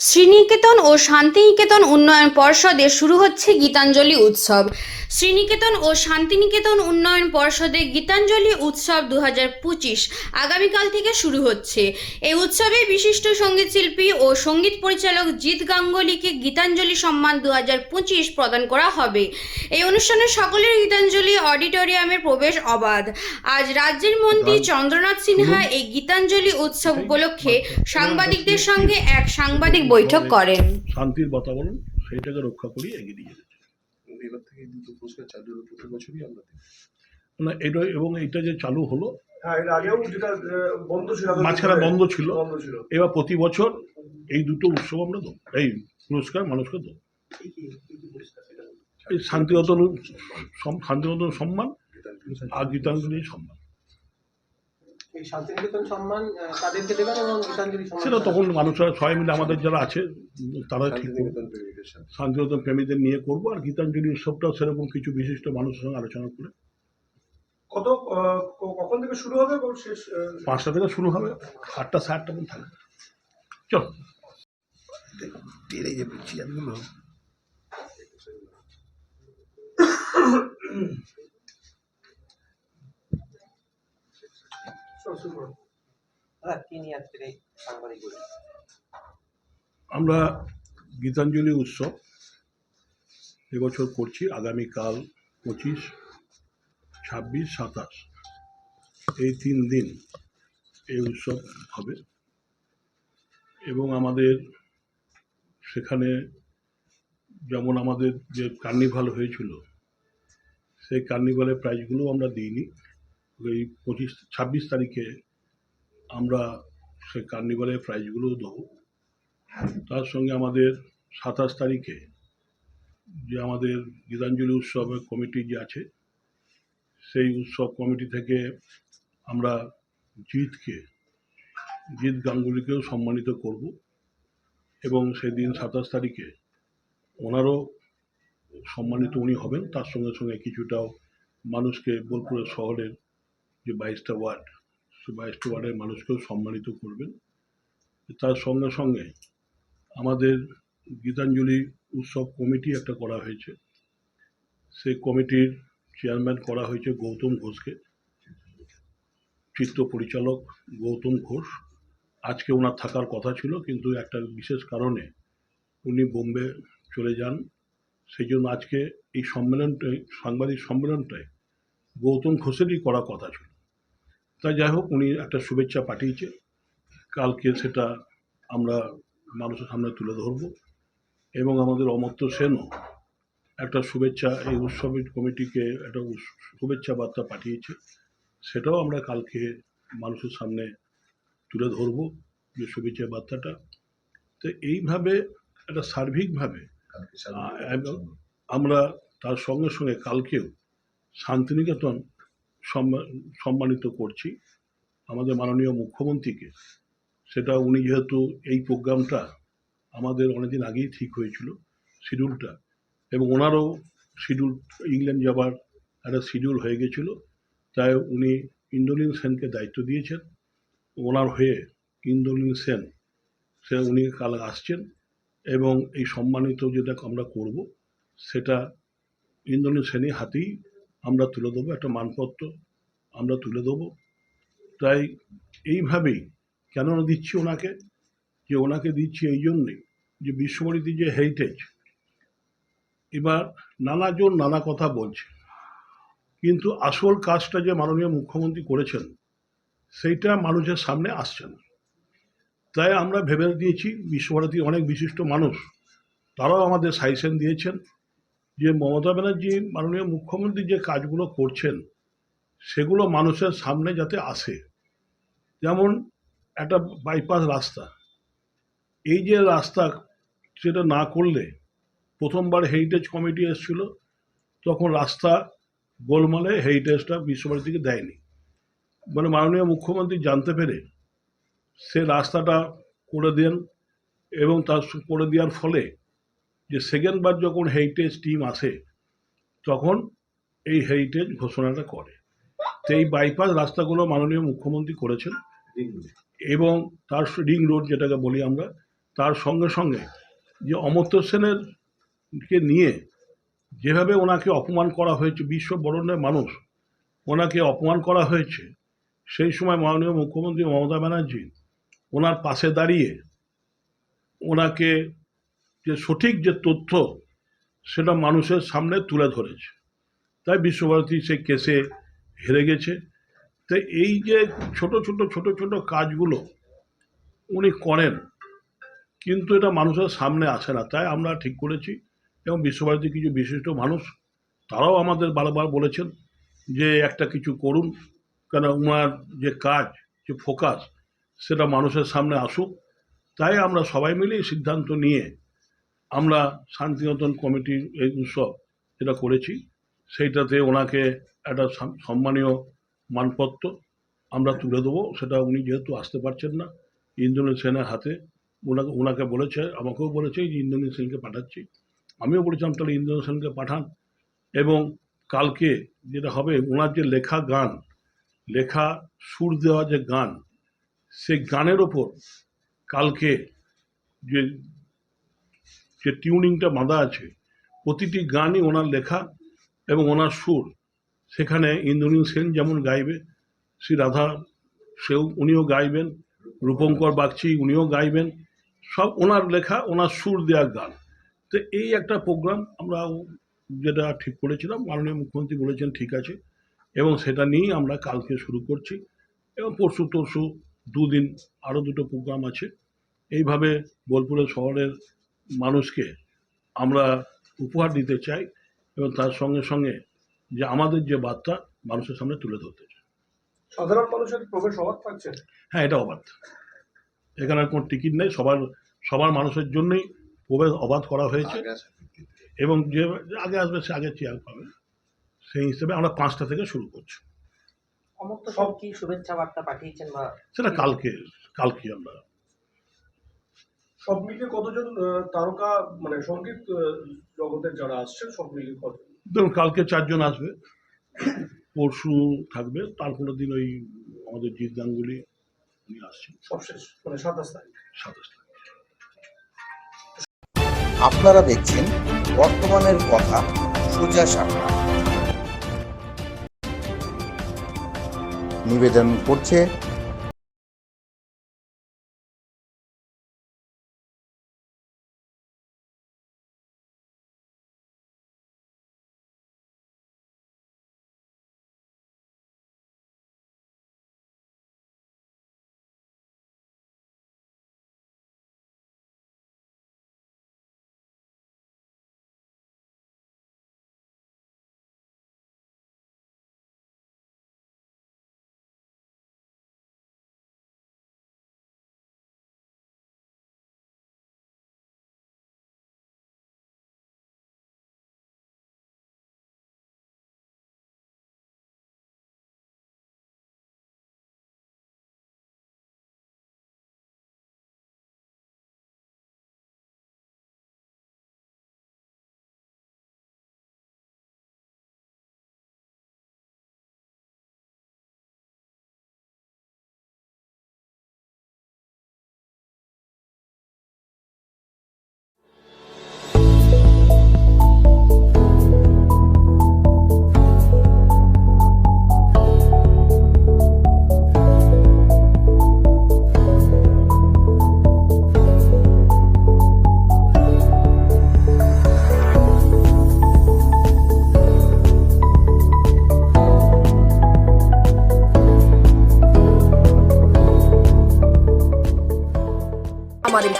শ্রীনিকেতন ও শান্তিনিকেতন উন্নয়ন পর্ষদে শুরু হচ্ছে গীতাঞ্জলি উৎসব। শ্রীনিকেতন ও শান্তিনিকেতন উন্নয়ন পর্ষদে গীতাঞ্জলি উৎসব দু হাজার পঁচিশ আগামীকাল থেকে শুরু হচ্ছে। এই উৎসবে বিশিষ্ট সংগীত শিল্পী ও সংগীত পরিচালক জিৎ গাঙ্গুলিকে গীতাঞ্জলি সম্মান দুহাজার পঁচিশ প্রদান করা হবে। এই অনুষ্ঠানে সকলের গীতাঞ্জলি অডিটোরিয়ামে প্রবেশ অবাধ। আজ রাজ্যের মন্ত্রী চন্দ্রনাথ সিনহা এই গীতাঞ্জলি উৎসব উপলক্ষে সাংবাদিকদের সঙ্গে এক সাংবাদিক বৈঠক করেন। শান্তির বাতাবরণ সেইটাকে রক্ষা করি এগিয়ে। এবার থেকে কিন্তু পুরস্কার চালু হলো প্রতি বছরই আমরা দিই না এটা এবং এটা যে চালু হলো হ্যাঁ এর আগেও যেটা বন্ধ ছিল মাঝখানে বন্ধ ছিল এবার প্রতি বছর এই দুটো উৎসব আমরা দেবো এই পুরস্কার মানুষকে দেবো। এই শান্তিগত সম- সম্মান আর গীতাঞ্জলি সম্মান। এই শান্তিনিকেতন সম্মান তাদেরকে দেবেন এবং গীতাঞ্জলি সম্মান সেটা তখন মানুষরা সবাই মিলে আমাদের যারা আছে তারা ঠিক শান্তিনিকেতন প্রেমীদের নিয়ে করব আর গীতাঞ্জলি উৎসবটাও সেরকম কিছু বিশিষ্ট মানুষের সঙ্গে আলোচনা করে। কত কখন থেকে শুরু হবে এবং শেষ পাঁচটা থেকে শুরু হবে আটটা সাড়ে আটটা পর্যন্ত থাকবে। চল। এই যে চেয়ারগুলো শুরু করুন। দাদা, কি নিয়ে আজকের এই সাংবাদিক বৈঠক? আমরা গীতাঞ্জলি উৎসব এবছর করছি আগামীকাল পঁচিশ ছাব্বিশ সাতাশ। এই তিন দিন এই উৎসব হবে এবং আমাদের সেখানে যেমন আমাদের যে কার্নিভাল হয়েছিল সেই কার্নিভালের প্রাইজগুলো আমরা দিইনি। ওই পঁচিশ ছাব্বিশ তারিখে আমরা সে কার্নিভালের প্রাইজগুলো দেবো। তার সঙ্গে আমাদের সাতাশ তারিখে যে আমাদের গীতাঞ্জলি উৎসবের কমিটি যে আছে সেই উৎসব কমিটি থেকে আমরা জিতকে জিৎ গাঙ্গুলিকেও সম্মানিত করব এবং সেদিন সাতাশ তারিখে ওনারও সম্মানিত উনি হবেন। তার সঙ্গে সঙ্গে কিছুটাও মানুষকে বোলপুরের শহরের যে বাইশটা ওয়ার্ড সে বাইশটা ওয়ার্ডের মানুষকেও সম্মানিত করবেন তার সঙ্গে সঙ্গে আমাদের গীতাঞ্জলি উৎসব কমিটি একটা করা হয়েছে সেই কমিটির চেয়ারম্যান করা হয়েছে গৌতম ঘোষকে চিত্র পরিচালক গৌতম ঘোষ আজকে ওনার থাকার কথা ছিল কিন্তু একটা বিশেষ কারণে উনি বোম্বে চলে যান সেই জন্য আজকে এই সম্মেলনটাই সাংবাদিক সম্মেলনটায় গৌতম ঘোষেরই করা কথা ছিল তাই যাই হোক উনি একটা শুভেচ্ছা পাঠিয়েছে। কালকে সেটা আমরা মানুষের সামনে তুলে ধরব এবং আমাদের অমর্ত্য সেনও একটা শুভেচ্ছা এই উৎসবের কমিটিকে একটা শুভেচ্ছা বার্তা পাঠিয়েছে। সেটাও আমরা কালকে মানুষের সামনে তুলে ধরব যে শুভেচ্ছা বার্তাটা। তো এইভাবে একটা সার্বিকভাবে আমরা তার সঙ্গে সঙ্গে কালকেও শান্তিনিকেতন সম্মানিত করছি আমাদের মাননীয় মুখ্যমন্ত্রীকে। সেটা উনি যেহেতু এই প্রোগ্রামটা আমাদের অনেকদিন আগেই ঠিক হয়েছিল, শিডিউলটা, এবং ওনারও শিডিউল, ইংল্যান্ড যাবার একটা শিডিউল হয়ে গেছিল, তাই উনি ইন্দ্রনীল সেনকে দায়িত্ব দিয়েছেন। ওনার হয়ে ইন্দ্রনীল সেন, সে উনি কাল আসছেন, এবং এই সম্মানিত যেটা আমরা করব, সেটা ইন্দ্রনীল সেনের হাতেই আমরা তুলে দেবো একটা মানপত্র, আমরা তুলে দেবো। তাই এইভাবেই কেন দিচ্ছি ওনাকে? যে ওনাকে দিচ্ছি এই জন্যে যে বিশ্বভারতী যে হেরিটেজ এবার নানাজন নানা কথা বলছে। কিন্তু আসল কাজটা যে মাননীয় মুখ্যমন্ত্রী করেছেন, সেইটা মানুষের সামনে আসছে না। তাই আমরা ভেবে দিয়েছি বিশ্বভারতীর অনেক বিশিষ্ট মানুষ, তারাও আমাদের সাজেশন দিয়েছেন। যে মমতা ব্যানার্জি মাননীয় মুখ্যমন্ত্রী যে কাজগুলো করছেন, সেগুলো মানুষের সামনে যাতে আসে। যেমন একটা বাইপাস রাস্তা। এই যে রাস্তা সেটা না করলে প্রথমবার হেরিটেজ কমিটি এসেছিল, তখন রাস্তা গোলমালে হেরিটেজটা বিশ্বভারতীকে দেয়নি। মানে মাননীয় মুখ্যমন্ত্রী জানতে পেরে সে রাস্তাটা করে দেন এবং তার করে দেওয়ার ফলে যে সেকেন্ডবার যখন হেরিটেজ টিম আসে তখন এই হেরিটেজ ঘোষণাটা করে। তো এই বাইপাস রাস্তাগুলো মাননীয় মুখ্যমন্ত্রী করেছেন। এবং তার রিং রোড যেটাকে বলি আমরা তার সঙ্গে সঙ্গে যে অমর্ত্য সেনের কে নিয়ে যেভাবে ওনাকে অপমান করা হয়েছে বিশ্ব বরণের মানুষ ওনাকে অপমান করা হয়েছে সেই সময় মাননীয় মুখ্যমন্ত্রী মমতা ব্যানার্জি ওনার পাশে দাঁড়িয়ে ওনাকে যে সঠিক যে তথ্য সেটা মানুষের সামনে তুলে ধরেছে। তাই বিশ্বভারতী সেই কেসে হেরে গেছে। তো এই যে ছোট ছোট ছোট ছোট কাজগুলো উনি করেন, কিন্তু এটা মানুষের সামনে আসে না। তাই আমরা ঠিক করেছি এবং বিশ্বভারতী কিছু বিশিষ্ট মানুষ, তারাও আমাদের বারবার বলেছেন যে একটা কিছু করুন, কেন ওনার যে কাজ, যে ফোকাস, সেটা মানুষের সামনে আসুক। তাই আমরা সবাই মিলে এই সিদ্ধান্ত নিয়ে আমরা শান্তিনিকেতন কমিটির এই উৎসব যেটা করেছি, সেইটাতে ওনাকে একটা সম্মানীয় মানপত্র আমরা তুলে দেবো। সেটা উনি যেহেতু আসতে পারছেন না, ইন্দ্রনীল সেনের হাতে ওনাকে ওনাকে বলেছে, আমাকেও বলেছে যে ইন্দ্রনীল সেনকে পাঠাচ্ছি। আমিও বলেছিলাম, তাহলে ইন্দ্রনীল সেনকে পাঠান। এবং কালকে যেটা হবে, ওনার যে লেখা গান, লেখা সুর দেওয়া যে গান, সেই গানের ওপর কালকে যে যে টিউনিংটা বাঁধা আছে, প্রতিটি গানই ওনার লেখা এবং ওনার সুর। সেখানে ইন্দ্রনীল সেন যেমন গাইবে, শ্রী রাধা সেও উনিও গাইবেন, রূপঙ্কর বাগচি উনিও গাইবেন, সব ওনার লেখা, ওনার সুর দেওয়া গান। তো এই একটা প্রোগ্রাম আমরা যেটা ঠিক করেছিলাম, মাননীয় মুখ্যমন্ত্রী বলেছেন ঠিক আছে, এবং সেটা নিয়েই আমরা কালকে শুরু করছি, এবং পরশু তরশু দুদিন আরও দুটো প্রোগ্রাম আছে। এইভাবে বোলপুরের শহরের মানুষকে আমরা উপহার দিতে চাই এবং তার সঙ্গে সঙ্গে যে আমাদের যে বার্তা মানুষের সামনে তুলে ধরতে চাই। সাধারণ মানুষের প্রবেশ অবাধ থাকছে? হ্যাঁ এটা অবাধ। এখানে আর কোনো টিকিট নেই। সবার সবার মানুষের জন্যই প্রবেশ অবাধ করা হয়েছে। এবং যে আগে আসবে সে আগে চেয়ার পাবে। সেই হিসেবে আমরা পাঁচটা থেকে শুরু করছি। সেন কি শুভেচ্ছা বার্তা পাঠিয়েছেন বা সেটা কালকে কালকে আমরা সব মিলিয়ে কতজন তারকা মানে সংগীত জগতের যারা আসছেন সব মিলিয়ে কতজন? ধরুন কালকে চারজন আসবে। পরশু থাকবে। তারপরে দিন ওই আমাদের জিৎ গাঙ্গুলি উনি আসছেন। সবশেষ মানে সাতাশ তারিখ। সাতাশ তারিখ। আপনারা দেখছেন বর্তমানের কথা সোজা সাপটা নিবেদন করছে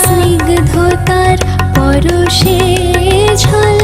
স্নিগ্ধতার পরশে ঝল